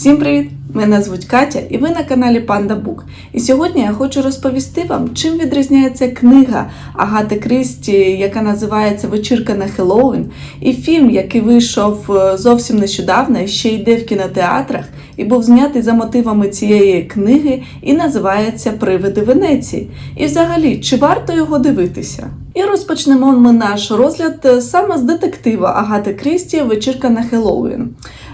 Всім привіт! Мене звуть Катя і ви на каналі Панда Бук. І сьогодні я хочу розповісти вам, чим відрізняється книга Агати Крісті, яка називається Вечірка на Хеллоуін, і фільм, який вийшов е, зовсім нещодавно, ще йде в кінотеатрах, і був знятий за мотивами цієї книги і називається Привиди Венеції. І взагалі, чи варто його дивитися? І розпочнемо ми наш розгляд е, саме з детектива Агати Крісті Вечірка на Хеллоуін.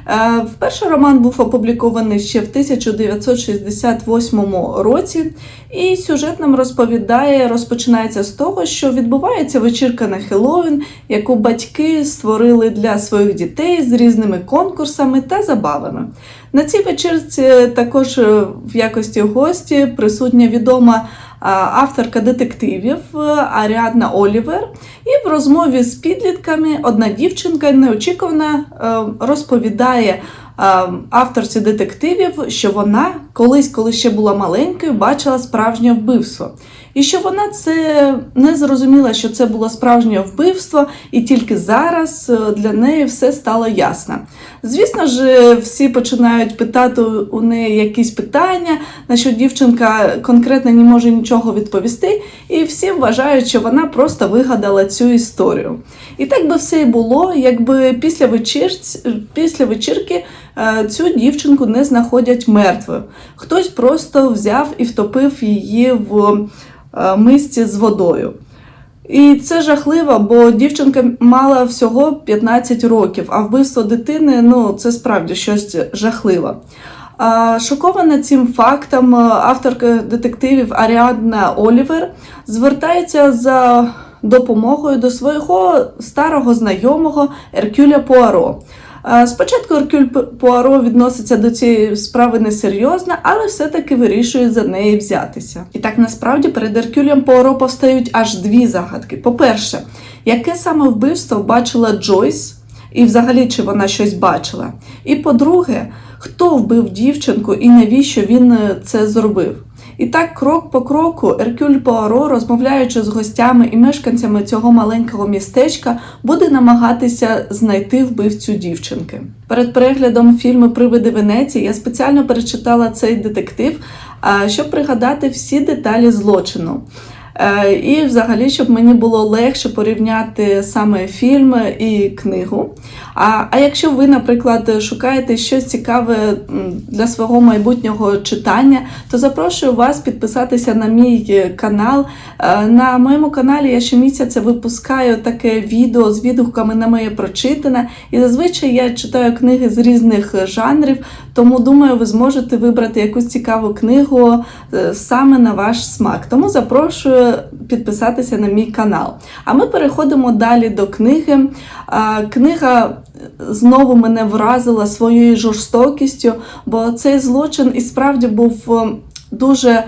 Е, Перший роман був опублікований ще в 1968 році, і сюжет нам розповідає, розпочинається з того, що відбувається вечірка на Хеллоуін, яку батьки створили для своїх дітей з різними конкурсами та забавами. На цій вечірці також е, в якості гості присутня відома авторка детективів е, Аріадна Олівер. І в розмові з підлітками одна дівчинка неочікувано е, розповідає е, авторці детективів, що вона колись, коли ще була маленькою, бачила справжнє вбивство. І що вона це не зрозуміла, що це було справжнє вбивство, і тільки зараз е, для неї все стало ясно. Звісно ж, всі починають питати у неї якісь питання, на що дівчинка конкретно не може нічого відповісти, і всі вважають, що вона просто вигадала цю історію. І так би все і було, якби після, вечірць, після вечірки е, цю дівчинку не знаходять мертвою. Хтось просто взяв і втопив її в е, мисці з водою. І це жахливо, бо дівчинка мала всього 15 років, а вбивство дитини ну це справді щось жахливе. Шокована цим фактом, авторка детективів Аріадна Олівер звертається за допомогою до свого старого знайомого Еркюля Пуаро. Спочатку Еркюль Пуаро відноситься до цієї справи несерйозно, але все-таки вирішує за неї взятися. І так насправді перед Еркюлем Пуаро повстають аж дві загадки. По-перше, яке саме вбивство бачила Джойс, і взагалі чи вона щось бачила? І по-друге, хто вбив дівчинку і навіщо він е, це зробив? І так, крок по кроку, Еркюль Пуаро, розмовляючи з гостями і мешканцями цього маленького містечка, буде намагатися знайти вбивцю дівчинки. Перед переглядом фільму Привиди Венеції я спеціально перечитала цей детектив, щоб пригадати всі деталі злочину. Е, І, взагалі, щоб мені було легше порівняти саме фільм і книгу. А, а якщо ви, наприклад, шукаєте щось цікаве для свого майбутнього читання, то запрошую вас підписатися на мій канал. Е, На моєму каналі я щомісяця випускаю таке відео з відгуками на моє прочитане. І зазвичай я читаю книги з різних жанрів, тому думаю, ви зможете вибрати якусь цікаву книгу е, саме на ваш смак. Тому запрошую підписатися на мій канал. А ми переходимо далі до книги. Книга знову мене вразила своєю жорстокістю, бо цей злочин і справді був е, дуже е,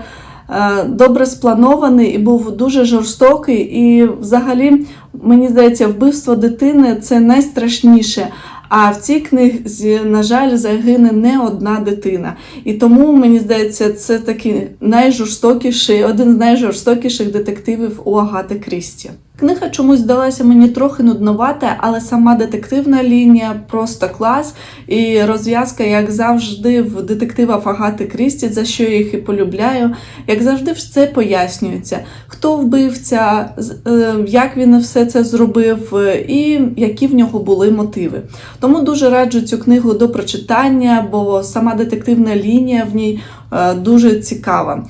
добре спланований і був дуже жорстокий. І взагалі, мені здається, вбивство дитини це найстрашніше. А в цій книзі, на жаль, загине не одна дитина. І тому, мені здається, це такий найжорстокіший, один з найжорстокіших детективів у Агати Крісті. Книга чомусь здалася мені трохи нудновата, але сама детективна лінія просто клас. І розв'язка, як завжди, в детективах Агати Крісті, за що я їх і полюбляю. Як завжди, все пояснюється, хто вбивця, е, як він все це зробив, е, і які в нього були мотиви. Тому дуже раджу цю книгу до прочитання, бо сама детективна лінія в ній е, дуже цікава.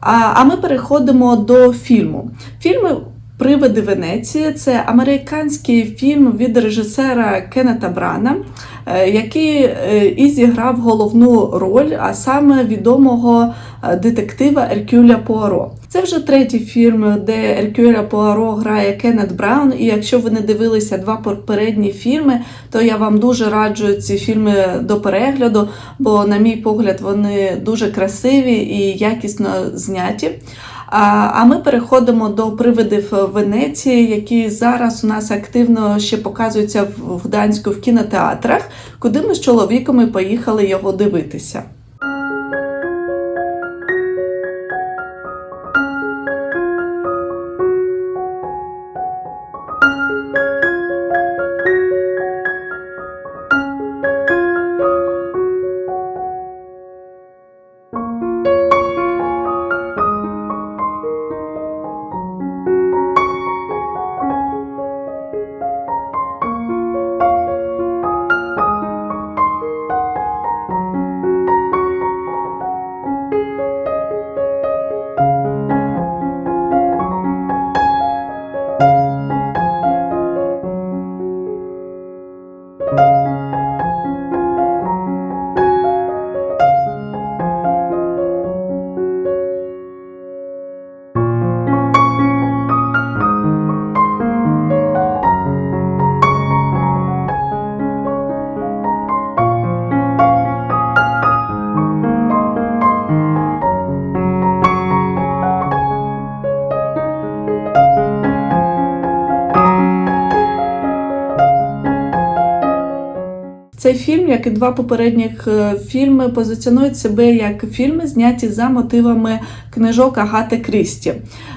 А, а ми переходимо до фільму. Фільми Привиди Венеції це американський фільм від режисера Кеннета Брана, е, який е, і зіграв головну роль, а саме відомого е, детектива Еркюля Пуаро. Це вже третій фільм, де Еркюля Пуаро грає Кеннет Браун. І якщо ви не дивилися два попередні фільми, то я вам дуже раджу ці фільми до перегляду, бо, на мій погляд, вони дуже красиві і якісно зняті. А ми переходимо до привидів Венеції, які зараз у нас активно ще показуються в Гданську в кінотеатрах, куди ми з чоловіком і поїхали його дивитися. Цей фільм, як і два попередніх е, фільми, позиціонують себе як фільми, зняті за мотивами книжок Агати Крісті.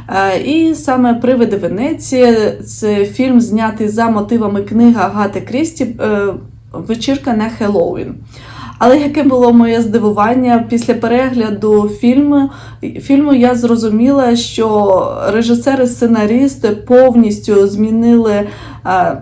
Е, І саме Привиди Венеції це фільм, знятий за мотивами книги Агати Крісті е, Вечірка на Хеллоуін. Але яке було моє здивування після перегляду фільму, фільму я зрозуміла, що режисер і сценаріст повністю змінили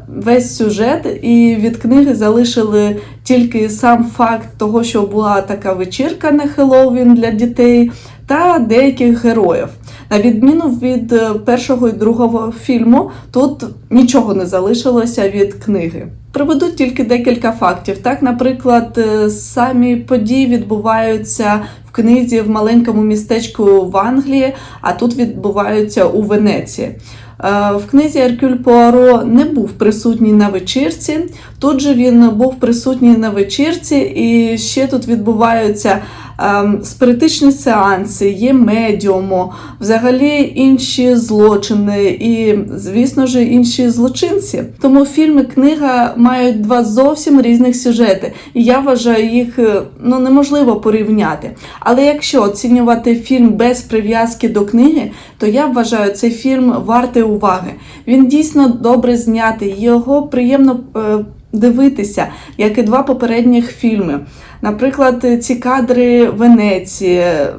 весь сюжет і від книги залишили тільки сам факт того, що була така вечірка на Хеллоуін для дітей та деяких героїв. На відміну від е, першого і другого фільму, тут нічого не залишилося від книги. Приведу тільки декілька фактів. Так, наприклад, е, самі події відбуваються в книзі в маленькому містечку в Англії, а тут відбуваються у Венеції. Е, В книзі Еркюль Пуаро не був присутній на вечірці. Тут же він був присутній на вечірці, і ще тут відбуваються ем, спиритичні сеанси, є медіуму, взагалі інші злочини і, звісно ж, інші злочинці. Тому фільм і книга мають два зовсім різних сюжети, і я вважаю їх е, ну неможливо порівняти. Але якщо оцінювати фільм без прив'язки до книги, то я вважаю цей фільм вартий уваги. Він дійсно добре знятий, його приємно. е, Дивитися, як і два попередніх фільми. Наприклад, ці кадри Венеції, е,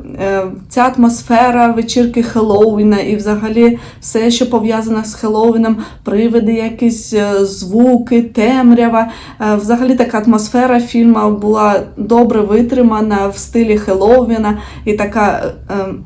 ця атмосфера вечірки Хеллоуіна і взагалі все, що пов'язане з Хеллоуіном, привиди, якісь е, звуки, темрява. Е, Взагалі така атмосфера фільму була добре витримана в стилі Хеллоуіна і така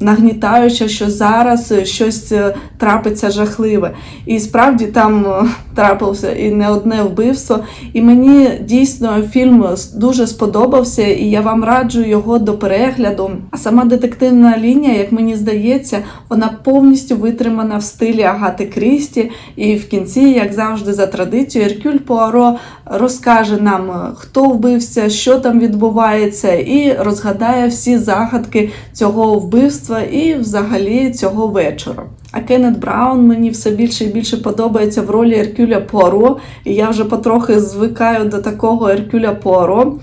нагнітаюча, що зараз щось трапиться жахливе. І справді там трапилося і не одне вбивство. І мені дійсно фільм дуже сподобався, і я вам раджу його до перегляду. А сама детективна лінія, як мені здається, вона повністю витримана в стилі Агати Крісті. І в кінці, як завжди, за традицією, Еркюль Пуаро розкаже нам, хто вбився, що там відбувається, і розгадає всі загадки цього вбивства і взагалі цього вечора. А Кеннет Браун мені все більше і більше подобається в ролі Еркюля Пуаро, і я вже потрохи звикаю до такого Еркюля Пуаро.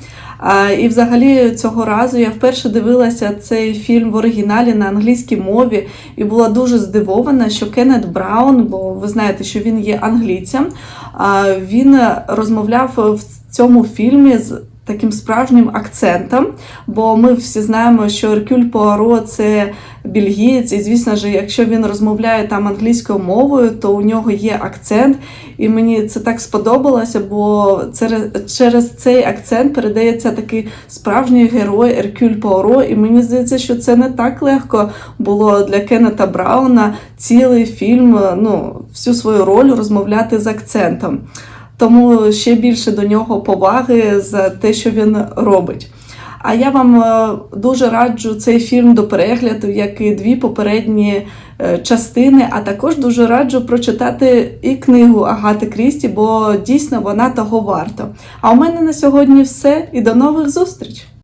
І взагалі цього разу я вперше дивилася цей фільм в оригіналі на англійській мові і була дуже здивована, що Кеннет Браун, бо ви знаєте, що він є англійцем, він розмовляв в цьому фільмі з таким справжнім акцентом, бо ми всі знаємо, що Еркюль Пуаро це бельгієць, і звісно ж, якщо він розмовляє там англійською мовою, то у нього є акцент. І мені це так сподобалося, бо через цей акцент передається такий справжній герой Еркюль Пуаро. І мені здається, що це не так легко було для Кеннета Брауна цілий фільм, ну, всю свою роль розмовляти з акцентом. Тому ще більше до нього поваги за те, що він робить. А я вам е, дуже раджу цей фільм до перегляду, як і дві попередні е, частини. А також дуже раджу прочитати і книгу Агати Крісті, бо дійсно вона того варта. А у мене на сьогодні все і до нових зустрічей!